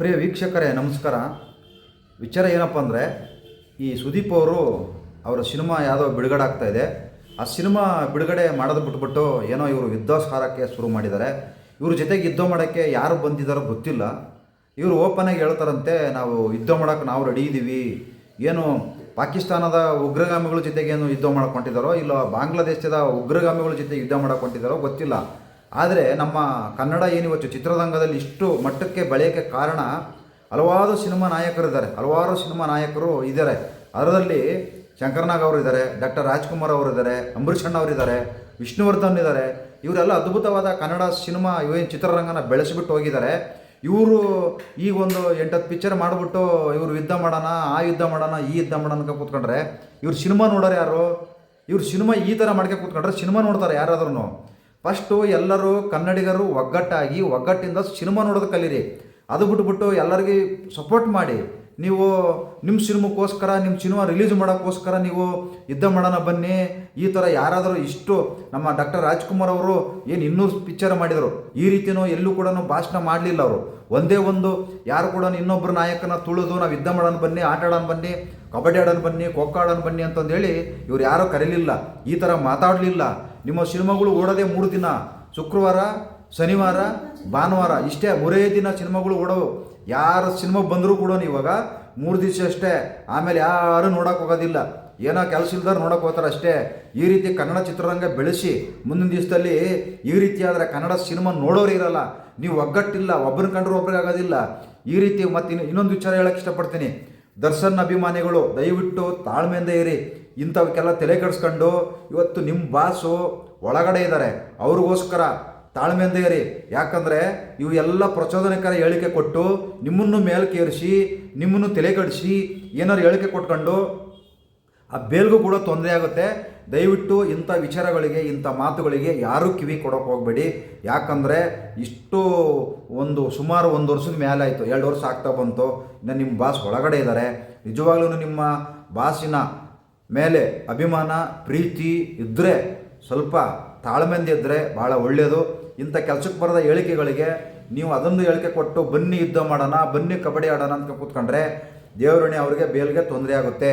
ಪ್ರಿಯ ವೀಕ್ಷಕರೇ, ನಮಸ್ಕಾರ. ವಿಚಾರ ಏನಪ್ಪ ಅಂದರೆ, ಈ ಸುದೀಪ್ ಅವರು ಅವರ ಸಿನಿಮಾ ಯಾವುದೋ ಬಿಡುಗಡೆ ಆಗ್ತಾ ಇದೆ. ಆ ಸಿನಿಮಾ ಬಿಡುಗಡೆ ಮಾಡೋದು ಬಿಟ್ಬಿಟ್ಟು ಏನೋ ಇವರು ಯುದ್ಧೋಸ್ಕಾರಕ್ಕೆ ಶುರು ಮಾಡಿದ್ದಾರೆ. ಇವ್ರ ಜೊತೆಗೆ ಯುದ್ಧ ಮಾಡೋಕ್ಕೆ ಯಾರು ಬಂದಿದ್ದಾರೋ ಗೊತ್ತಿಲ್ಲ. ಇವರು ಓಪನಾಗಿ ಹೇಳ್ತಾರಂತೆ, ನಾವು ಯುದ್ಧ ಮಾಡೋಕ್ಕೆ ನಾವು ರೆಡಿ ಇದ್ದೀವಿ ಏನು ಪಾಕಿಸ್ತಾನದ ಉಗ್ರಗಾಮಿಗಳ ಜೊತೆಗೆ ಏನು ಯುದ್ಧ ಮಾಡಕ್ಕೆ ಇಲ್ಲ ಬಾಂಗ್ಲಾದೇಶದ ಉಗ್ರಗಾಮಿಗಳ ಜೊತೆ ಯುದ್ಧ ಮಾಡಕ್ಕೆ ಗೊತ್ತಿಲ್ಲ. ಆದರೆ ನಮ್ಮ ಕನ್ನಡ ಏನಿವತ್ತು ಚಿತ್ರರಂಗದಲ್ಲಿ ಇಷ್ಟು ಮಟ್ಟಕ್ಕೆ ಬೆಳೆಯೋಕ್ಕೆ ಕಾರಣ, ಹಲವಾರು ಸಿನಿಮಾ ನಾಯಕರಿದ್ದಾರೆ ಹಲವಾರು ಸಿನಿಮಾ ನಾಯಕರು ಇದ್ದಾರೆ. ಅದರಲ್ಲಿ ಶಂಕರನಾಗ್ ಅವರು ಇದ್ದಾರೆ, ಡಾಕ್ಟರ್ ರಾಜ್ಕುಮಾರ್ ಅವರು ಇದ್ದಾರೆ, ಅಂಬರೀಷ್ ಅಣ್ಣ ಅವರಿದ್ದಾರೆ ವಿಷ್ಣುವರ್ಧನ್ ಇದ್ದಾರೆ. ಇವರೆಲ್ಲ ಅದ್ಭುತವಾದ ಕನ್ನಡ ಸಿನಿಮಾ ಇವೇನು ಚಿತ್ರರಂಗನ ಬೆಳೆಸಿಬಿಟ್ಟು ಹೋಗಿದ್ದಾರೆ. ಇವರು ಈಗ ಒಂದು ಎಂಟತ್ತು ಪಿಕ್ಚರ್ ಮಾಡಿಬಿಟ್ಟು ಇವರು ಯುದ್ಧ ಮಾಡೋಣ, ಆ ಯುದ್ಧ ಮಾಡೋಣ, ಈ ಯುದ್ಧ ಮಾಡೋಣ ಅಂತ ಕೂತ್ಕೊಂಡ್ರೆ, ಇವ್ರು ಸಿನಿಮಾ ನೋಡೋರು ಯಾರು? ಇವ್ರು ಸಿನಿಮಾ ಈ ಥರ ಮಾಡ್ಕೆ ಕೂತ್ಕೊಂಡ್ರೆ ಸಿನಿಮಾ ನೋಡ್ತಾರೆ ಯಾರಾದ್ರೂ ಫಸ್ಟು ಎಲ್ಲರೂ ಕನ್ನಡಿಗರು ಒಗ್ಗಟ್ಟಾಗಿ ಒಗ್ಗಟ್ಟಿಂದ ಸಿನಿಮಾ ನೋಡೋದು ಕಲೀರಿ. ಅದು ಬಿಟ್ಬಿಟ್ಟು ಎಲ್ಲರಿಗೂ ಸಪೋರ್ಟ್ ಮಾಡಿ. ನೀವು ನಿಮ್ಮ ಸಿನಿಮಾಕ್ಕೋಸ್ಕರ ನಿಮ್ಮ ಸಿನಿಮಾ ರಿಲೀಸ್ ಮಾಡೋಕ್ಕೋಸ್ಕರ ನೀವು ಯುದ್ಧ ಮಾಡೋಣ ಬನ್ನಿ. ಈ ಥರ ಯಾರಾದರೂ ಇಷ್ಟು ನಮ್ಮ ಡಾಕ್ಟರ್ ರಾಜ್ಕುಮಾರ್ ಅವರು ಏನು ಇನ್ನೂರು ಪಿಕ್ಚರ್ ಮಾಡಿದರು. ಈ ರೀತಿಯೂ ಎಲ್ಲೂ ಕೂಡ ಭಾಷಣ ಮಾಡಲಿಲ್ಲ ಅವರು. ಒಂದೇ ಒಂದು ಯಾರು ಕೂಡ ಇನ್ನೊಬ್ಬರು ನಾಯಕನ ತುಳಿದು ನಾವು ಯುದ್ಧ ಮಾಡೋಣ ಬನ್ನಿ, ಆಟ ಆಡೋಣ ಬನ್ನಿ, ಕಬಡ್ಡಿ ಆಡೋಣ ಬನ್ನಿ ಖೋಖೋ ಆಡೋಣ ಬನ್ನಿ ಅಂತಂದೇಳಿ ಇವ್ರು ಯಾರೂ ಕರೀಲಿಲ್ಲ. ಈ ಥರ ಮಾತಾಡಲಿಲ್ಲ. ನಿಮ್ಮ ಸಿನಿಮಾಗಳು ಓಡೋದೇ ಮೂರು ದಿನ. ಶುಕ್ರವಾರ, ಶನಿವಾರ, ಭಾನುವಾರ ಇಷ್ಟೇ ಮೂರೇ ದಿನ ಸಿನಿಮಾಗಳು ಓಡೋವು. ಯಾರು ಸಿನಿಮಾ ಬಂದರೂ ಕೂಡ ಇವಾಗ ಮೂರು ದಿವಸ ಅಷ್ಟೇ, ಆಮೇಲೆ ಯಾರೂ ನೋಡೋಕೆ ಹೋಗೋದಿಲ್ಲ. ಏನೋ ಕೆಲಸ ಇಲ್ದಾರು ನೋಡೋಕೆ ಹೋಗ್ತಾರೆ ಅಷ್ಟೇ. ಈ ರೀತಿ ಕನ್ನಡ ಚಿತ್ರರಂಗ ಬೆಳೆಸಿ ಮುಂದಿನ ದಿವಸದಲ್ಲಿ ಈ ರೀತಿ ಆದರೆ ಕನ್ನಡ ಸಿನಿಮಾ ನೋಡೋರು ಇರಲ್ಲ. ನೀವು ಒಗ್ಗಟ್ಟಿಲ್ಲ ಒಬ್ಬರನ್ನ ಕಂಡ್ರೆ ಒಬ್ರಿಗೆ ಆಗೋದಿಲ್ಲ. ಈ ರೀತಿ ಮತ್ತು ಇನ್ನು ಇನ್ನೊಂದು ವಿಚಾರ ಹೇಳಕ್ಕೆ ಇಷ್ಟಪಡ್ತೀನಿ. ದರ್ಶನ್ ಅಭಿಮಾನಿಗಳು, ದಯವಿಟ್ಟು ತಾಳ್ಮೆಯಿಂದ ಇರಿ. ಇಂಥವಕ್ಕೆಲ್ಲ ತಲೆ ಕೆಡಿಸ್ಕೊಂಡು ಇವತ್ತು ನಿಮ್ಮ ಬಾಸು ಒಳಗಡೆ ಇದ್ದಾರೆ ಅವ್ರಿಗೋಸ್ಕರ ತಾಳ್ಮೆಯಿಂದ ಇರಿ. ಯಾಕಂದರೆ ಇವು ಎಲ್ಲ ಪ್ರಚೋದನಕರ ಹೇಳಿಕೆ ಕೊಟ್ಟು ನಿಮ್ಮನ್ನು ಮೇಲ್ಕೇರಿಸಿ, ನಿಮ್ಮನ್ನು ತಲೆ ಕಡಿಸಿ ಏನಾರು ಹೇಳಿಕೆ ಕೊಟ್ಕೊಂಡು ಆ ಬೇಲ್ಗೂ ಕೂಡ ತೊಂದರೆ ಆಗುತ್ತೆ. ದಯವಿಟ್ಟು ಇಂಥ ವಿಚಾರಗಳಿಗೆ, ಇಂಥ ಮಾತುಗಳಿಗೆ ಯಾರೂ ಕಿವಿ ಕೊಡೋಕೆ ಹೋಗಬೇಡಿ. ಯಾಕಂದರೆ ಇಷ್ಟು ಒಂದು ಸುಮಾರು ಒಂದು ವರ್ಷದ ಮೇಲೆ ಆಯಿತು, ಎರಡು ವರ್ಷ ಆಗ್ತಾ ಬಂತು. ಇನ್ನು ನಿಮ್ಮ ಬಾಸ್ ಒಳಗಡೆ ಇದ್ದಾರೆ ನಿಜವಾಗ್ಲೂ ನಿಮ್ಮ ಬಾಸಿನ ಮೇಲೆ ಅಭಿಮಾನ, ಪ್ರೀತಿ ಇದ್ದರೆ ಸ್ವಲ್ಪ ತಾಳ್ಮೆಯಿಂದ ಇದ್ದರೆ ಭಾಳ ಒಳ್ಳೆಯದು ಇಂಥ ಕೆಲಸಕ್ಕೆ ಬರದ ಹೇಳಿಕೆಗಳಿಗೆ ನೀವು ಅದೊಂದು ಹೇಳಿಕೆ ಕೊಟ್ಟು ಬನ್ನಿ ಯುದ್ಧ ಮಾಡೋಣ, ಬನ್ನಿ ಕಬಡ್ಡಿ ಆಡೋಣ ಅಂತ ಕೂತ್ಕೊಂಡ್ರೆ ದೇವರಣೆ ಅವರಿಗೆ ಬೇಲ್ಗೆ ತೊಂದರೆ ಆಗುತ್ತೆ.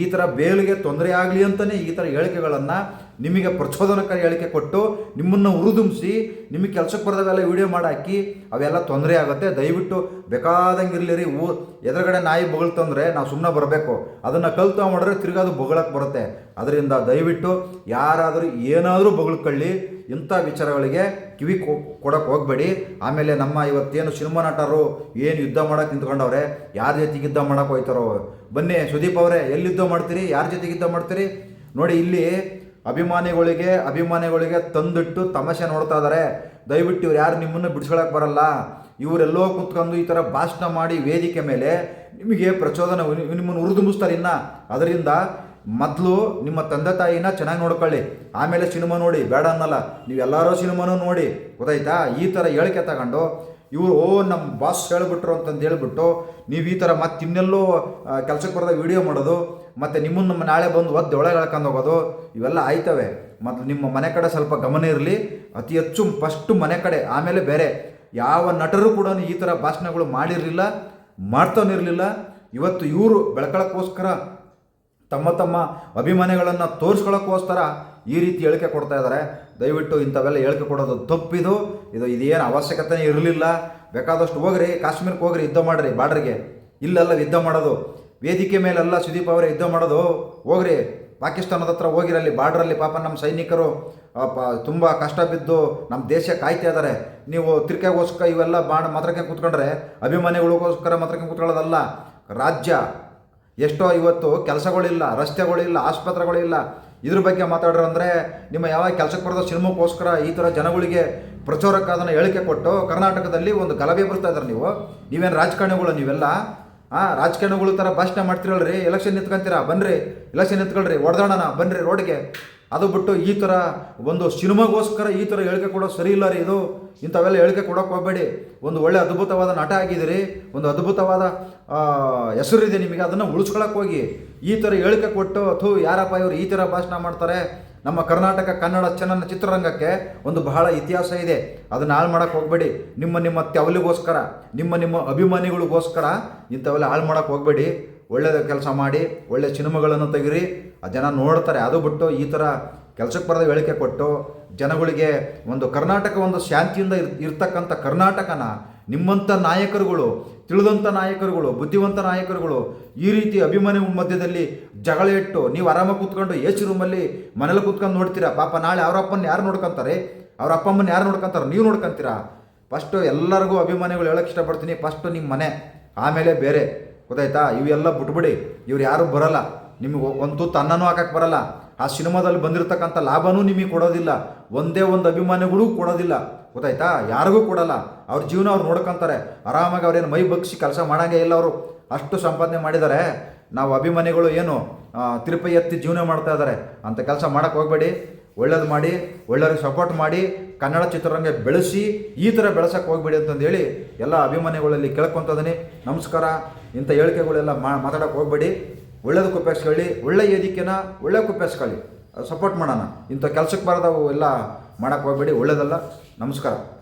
ಈ ಥರ ಬೇಲ್ಗೆ ತೊಂದರೆ ಆಗಲಿ ಅಂತಲೇ ಈ ಥರ ಹೇಳಿಕೆಗಳನ್ನು ನಿಮಗೆ ಪ್ರಚೋದನಕಾರಿ ಹೇಳಿಕೆ ಕೊಟ್ಟು ನಿಮ್ಮನ್ನು ಉರುದುಂಬಿಸಿ ನಿಮಗೆ ಕೆಲಸಕ್ಕೆ ಬರೋದವೆಲ್ಲ ವಿಡಿಯೋ ಮಾಡಾಕಿ ಅವೆಲ್ಲ ತೊಂದರೆ ಆಗುತ್ತೆ. ದಯವಿಟ್ಟು ಬೇಕಾದಂಗೆ ಇರಲಿರಿ. ಊ ಎದುರುಗಡೆ ನಾಯಿ ಬೊಗಳ್ತಂದ್ರೆ ನಾವು ಸುಮ್ಮನೆ ಬರಬೇಕು. ಅದನ್ನು ಕಲ್ತು ಮಾಡಿದ್ರೆ ತಿರ್ಗಾ ಅದು ಬೊಗಳಕ್ಕೆ ಬರುತ್ತೆ. ಅದರಿಂದ ದಯವಿಟ್ಟು ಯಾರಾದರೂ ಏನಾದರೂ ಬೊಗಳ್ಕೊಳ್ಳಿ. ಇಂಥ ವಿಚಾರಗಳಿಗೆ ಕಿವಿ ಕೊಡೋಕೆ ಹೋಗಬೇಡಿ. ಆಮೇಲೆ ನಮ್ಮ ಇವತ್ತೇನು ಸಿನಿಮಾ ನಟರು ಏನು ಯುದ್ಧ ಮಾಡೋಕೆ ನಿಂತ್ಕೊಂಡವ್ರೆ, ಯಾರ ಜೊತೆಗೆ ಯುದ್ಧ ಮಾಡೋಕೆ ಹೋಯ್ತಾರೋ. ಬನ್ನಿ ಸುದೀಪ್ ಅವರೇ, ಎಲ್ಲಿ ಯುದ್ಧ ಮಾಡ್ತೀರಿ, ಯಾರ ಜೊತೆಗೆ ಯುದ್ಧ ಮಾಡ್ತೀರಿ? ನೋಡಿ, ಇಲ್ಲಿ ಅಭಿಮಾನಿಗಳಿಗೆ ಅಭಿಮಾನಿಗಳಿಗೆ ತಂದಿಟ್ಟು ತಮಾಷೆ ನೋಡ್ತಾ ಇದ್ದಾರೆ ದಯವಿಟ್ಟು ಇವ್ರು ಯಾರು ನಿಮ್ಮನ್ನು ಬಿಡಿಸ್ಕೊಳಕ್ಕೆ ಬರಲ್ಲ. ಇವರೆಲ್ಲೋ ಕುತ್ಕೊಂಡು ಈ ಥರ ಭಾಷಣ ಮಾಡಿ ವೇದಿಕೆ ಮೇಲೆ ನಿಮಗೆ ಪ್ರಚೋದನೆ, ನಿಮ್ಮನ್ನು ಉರಿದುಂಬಿಸ್ತಾರೆ ಇನ್ನು. ಅದರಿಂದ ಮೊದಲು ನಿಮ್ಮ ತಂದೆ ತಾಯಿನ ಚೆನ್ನಾಗಿ ನೋಡ್ಕೊಳ್ಳಿ. ಆಮೇಲೆ ಸಿನಿಮಾ ನೋಡಿ, ಬೇಡ ಅನ್ನಲ್ಲ. ನೀವು ಎಲ್ಲರೂ ಸಿನಿಮಾನೂ ನೋಡಿ, ಗೊತ್ತಾಯ್ತಾ? ಈ ಥರ ಹೇಳಿಕೆ ತಗೊಂಡು, ಇವರು, ಓ ನಮ್ಮ ಬಾಸ್ ಹೇಳ್ಬಿಟ್ರು ಅಂತಂದು ಹೇಳ್ಬಿಟ್ಟು, ನೀವು ಈ ಥರ ಮತ್ತೆ ಇನ್ನೆಲ್ಲೋ ಕೆಲಸಕ್ಕೆ ಬರೋದ ವೀಡಿಯೋ ಮಾಡೋದು, ಮತ್ತು ನಿಮ್ಮನ್ನು ನಮ್ಮ ನಾಳೆ ಬಂದು ಒದ್ದು ಒಳಗೆ ಹೇಳ್ಕೊಂಡು ಹೋಗೋದು, ಇವೆಲ್ಲ ಆಯ್ತವೆ. ಮತ್ತು ನಿಮ್ಮ ಮನೆ ಕಡೆ ಸ್ವಲ್ಪ ಗಮನ ಇರಲಿ. ಅತಿ ಹೆಚ್ಚು ಫಸ್ಟು ಮನೆ ಕಡೆ, ಆಮೇಲೆ ಬೇರೆ. ಯಾವ ನಟರು ಕೂಡ ಈ ಥರ ಭಾಷಣಗಳು ಮಾಡಿರಲಿಲ್ಲ ಮಾಡ್ತಾನಿರಲಿಲ್ಲ ಇವತ್ತು ಇವರು ಬೆಳ್ಕೊಳಕ್ಕೋಸ್ಕರ ತಮ್ಮ ತಮ್ಮ ಅಭಿಮಾನಿಗಳನ್ನು ತೋರಿಸ್ಕೊಳ್ಳೋಕ್ಕೋಸ್ಕರ ಈ ರೀತಿ ಹೇಳಿಕೆ ಕೊಡ್ತಾ ಇದ್ದಾರೆ. ದಯವಿಟ್ಟು ಇಂಥವೆಲ್ಲ ಹೇಳಿಕೆ ಕೊಡೋದು ತಪ್ಪಿದು. ಇದು ಇದೇನು ಅವಶ್ಯಕತೆ ಇರಲಿಲ್ಲ. ಬೇಕಾದಷ್ಟು ಹೋಗ್ರಿ, ಕಾಶ್ಮೀರಕ್ಕೆ ಹೋಗ್ರಿ, ಯುದ್ಧ ಮಾಡಿರಿ, ಬಾರ್ಡ್ರಿಗೆ. ಇಲ್ಲೆಲ್ಲ ಯುದ್ಧ ಮಾಡೋದು. ವೇದಿಕೆ ಮೇಲೆಲ್ಲ ಸುದೀಪ್ ಅವರೇ ಯುದ್ಧ ಮಾಡೋದು. ಹೋಗ್ರಿ, ಪಾಕಿಸ್ತಾನದ ಹತ್ರ ಹೋಗಿರಲ್ಲಿ, ಬಾರ್ಡ್ರಲ್ಲಿ ಪಾಪ ನಮ್ಮ ಸೈನಿಕರು ತುಂಬ ಕಷ್ಟ ಬಿದ್ದು ನಮ್ಮ ದೇಶ ಕಾಯ್ತಾ ಇದ್ದಾರೆ. ನೀವು ತಿರ್ಕೆಗೋಸ್ಕರ ಇವೆಲ್ಲ ಬಾಣ ಮಾತ್ರಕ್ಕೆ ಕೂತ್ಕೊಂಡ್ರೆ, ಅಭಿಮಾನಿಗಳಿಗೋಸ್ಕರ ಮಾತ್ರಕ್ಕೆ ಕೂತ್ಕೊಳ್ಳೋದಲ್ಲ. ರಾಜ್ಯ ಎಷ್ಟೋ ಇವತ್ತು ಕೆಲಸಗಳಿಲ್ಲ, ರಸ್ತೆಗಳಿಲ್ಲ, ಆಸ್ಪತ್ರೆಗಳಿಲ್ಲ. ಇದ್ರ ಬಗ್ಗೆ ಮಾತಾಡ್ರು ಅಂದರೆ ನಿಮ್ಮ ಯಾವ ಕೆಲಸಕ್ಕೆ ಬರೋದು ಸಿನಿಮಾಕ್ಕೋಸ್ಕರ ಈ ಥರ ಜನಗಳಿಗೆ ಪ್ರಚೋರಕ್ಕೆ ಅದನ್ನು ಹೇಳಿಕೆ ಕೊಟ್ಟು ಕರ್ನಾಟಕದಲ್ಲಿ ಒಂದು ಗಲಭೆ ಬರ್ತಾ ಇದ್ದಾರೆ ನೀವು. ನೀವೇನು ರಾಜಕಾರಣಿಗಳು ನೀವೆಲ್ಲ? ಆ, ರಾಜಕಾರಣಿಗಳು ಥರ ಭಾಷಣ ಮಾಡ್ತಿರಲ್ರಿ? ಎಲೆಕ್ಷನ್ ನಿಂತ್ಕೊಂತೀರಾ? ಬನ್ನಿರಿ ಎಲೆಕ್ಷನ್ ನಿಂತ್ಕೊಳ್ರಿ. ಹೊಡೆದಾಡೋಣ ಬನ್ನಿರಿ ರೋಡ್ಗೆ. ಅದು ಬಿಟ್ಟು ಈ ಥರ ಒಂದು ಸಿನಿಮಾಗೋಸ್ಕರ ಈ ಥರ ಹೇಳಿಕೆ ಕೊಡೋ ಸರಿ ಇಲ್ಲ ರೀ ಇದು. ಇಂಥವೆಲ್ಲ ಹೇಳಿಕೆ ಕೊಡೋಕೆ ಹೋಗಬೇಡಿ. ಒಂದು ಒಳ್ಳೆ ಅದ್ಭುತವಾದ ನಟ ಆಗಿದ್ದೀರಿ. ಒಂದು ಅದ್ಭುತವಾದ ಹೆಸರಿದೆ ನಿಮಗೆ. ಅದನ್ನು ಉಳಿಸ್ಕೊಳಕ್ಕೆ ಹೋಗಿ. ಈ ಥರ ಹೇಳಿಕೆ ಕೊಟ್ಟು ಅಥವಾ ಯಾರಪ್ಪ ಇವರು ಈ ಥರ ಭಾಷಣ ಮಾಡ್ತಾರೆ? ನಮ್ಮ ಕರ್ನಾಟಕ ಕನ್ನಡ ಚಲನ ಚಿತ್ರರಂಗಕ್ಕೆ ಒಂದು ಬಹಳ ಇತಿಹಾಸ ಇದೆ. ಅದನ್ನು ಹಾಳು ಮಾಡೋಕೆ ಹೋಗಬೇಡಿ. ನಿಮ್ಮ ನಿಮ್ಮ ತೆವಲಿಗೋಸ್ಕರ ನಿಮ್ಮ ನಿಮ್ಮ ಅಭಿಮಾನಿಗಳಿಗೋಸ್ಕರ ಇಂಥವೆಲ್ಲ ಹಾಳು ಮಾಡೋಕೆ ಹೋಗಬೇಡಿ. ಒಳ್ಳೆಯ ಕೆಲಸ ಮಾಡಿ, ಒಳ್ಳೆ ಸಿನಿಮಾಗಳನ್ನು ತೆಗಿರಿ ಆ ಜನ ನೋಡ್ತಾರೆ. ಅದು ಬಿಟ್ಟು ಈ ಥರ ಕೆಲಸಕ್ಕೆ ಬರದ ಹೇಳಿಕೆ ಕೊಟ್ಟು ಜನಗಳಿಗೆ ಒಂದು ಕರ್ನಾಟಕ ಒಂದು ಶಾಂತಿಯಿಂದ ಇರ್, ಇರ್ತಕ್ಕಂಥ ಕರ್ನಾಟಕನ ನಿಮ್ಮಂಥ ನಾಯಕರುಗಳು, ತಿಳಿದಂಥ ನಾಯಕರುಗಳು, ಬುದ್ಧಿವಂತ ನಾಯಕರುಗಳು ಈ ರೀತಿ ಅಭಿಮಾನಿ ಮಧ್ಯದಲ್ಲಿ ಜಗಳ ಇಟ್ಟು ನೀವು ಆರಾಮಾಗಿ ಕೂತ್ಕೊಂಡು ಸಿ ರೂಮಲ್ಲಿ ಮನೇಲಿ ಕೂತ್ಕೊಂಡು ನೋಡ್ತೀರಾ? ಪಾಪ ನಾಳೆ ಅವ್ರ ಅಪ್ಪನ ಯಾರು ನೋಡ್ಕೊಂತಾರೆ? ಅವ್ರ ಅಪ್ಪ ಅಮ್ಮನ ಯಾರು ನೋಡ್ಕೊಂತಾರೆ? ನೀವು ನೋಡ್ಕೊಂತೀರಾ? ಫಸ್ಟು ಎಲ್ಲರಿಗೂ ಅಭಿಮಾನಿಗಳು ಹೇಳೋಕೆ ಇಷ್ಟಪಡ್ತೀನಿ. ಫಸ್ಟು ನಿಮ್ಮ ಮನೆ, ಆಮೇಲೆ ಬೇರೆ. ಗೊತ್ತಾಯ್ತಾ? ಇವೆಲ್ಲ ಬಿಟ್ಬಿಡಿ. ಇವ್ರು ಯಾರೂ ಬರಲ್ಲ. ನಿಮಗೆ ಒಂದು ತುತ್ತು ಅನ್ನನೂ ಹಾಕಕ್ಕೆ ಬರಲ್ಲ. ಆ ಸಿನಿಮಾದಲ್ಲಿ ಬಂದಿರತಕ್ಕಂಥ ಲಾಭನೂ ನಿಮಗೆ ಕೊಡೋದಿಲ್ಲ. ಒಂದೇ ಒಂದು ಅಭಿಮಾನಿಗಳು ಕೊಡೋದಿಲ್ಲ. ಗೊತ್ತಾಯ್ತಾ? ಯಾರಿಗೂ ಕೊಡಲ್ಲ. ಅವ್ರ ಜೀವನ ಅವ್ರು ನೋಡ್ಕೊಂತಾರೆ. ಆರಾಮಾಗಿ ಅವ್ರೇನು ಮೈ ಬಗ್ಸಿ ಕೆಲಸ ಮಾಡೋಂಗೇ ಇಲ್ಲ ಅವರು. ಅಷ್ಟು ಸಂಪಾದನೆ ಮಾಡಿದ್ದಾರೆ ನಾವು ಅಭಿಮಾನಿಗಳು ಏನು ತಿರುಪೈ ಎತ್ತಿ ಜೀವನ ಮಾಡ್ತಾ ಇದ್ದಾರೆ ಅಂಥ ಕೆಲಸ ಮಾಡೋಕ್ಕೆ ಹೋಗಬೇಡಿ. ಒಳ್ಳೇದು ಮಾಡಿ, ಒಳ್ಳೆಯವ್ರಿಗೆ ಸಪೋರ್ಟ್ ಮಾಡಿ, ಕನ್ನಡ ಚಿತ್ರರಂಗ ಬೆಳೆಸಿ, ಈ ಥರ ಬೆಳೆಸಕ್ಕೆ ಹೋಗ್ಬೇಡಿ ಅಂತಂದೇಳಿ ಎಲ್ಲ ಅಭಿಮಾನಿಗಳಲ್ಲಿ ಕೇಳ್ಕೊತದೀನಿ ನಮಸ್ಕಾರ. ಇಂಥ ಹೇಳಿಕೆಗಳೆಲ್ಲ ಮಾ ಮಾತಾಡೋಕೆ ಹೋಗ್ಬೇಡಿ. ಒಳ್ಳೇದಕ್ಕೆ ಉಪಯೋಗಿಸ್ಕೊಳ್ಳಿ. ಒಳ್ಳೆ ವೇದಿಕೆನ ಒಳ್ಳೆ ಉಪಯೋಗಿಸ್ಕೊಳ್ಳಿ. ಸಪೋರ್ಟ್ ಮಾಡೋಣ. ಇಂಥ ಕೆಲಸಕ್ಕೆ ಬರೋದವು ಎಲ್ಲ ಮಾಡೋಕ್ಕೆ ಹೋಗ್ಬೇಡಿ. ಒಳ್ಳೇದಲ್ಲ. ನಮಸ್ಕಾರ.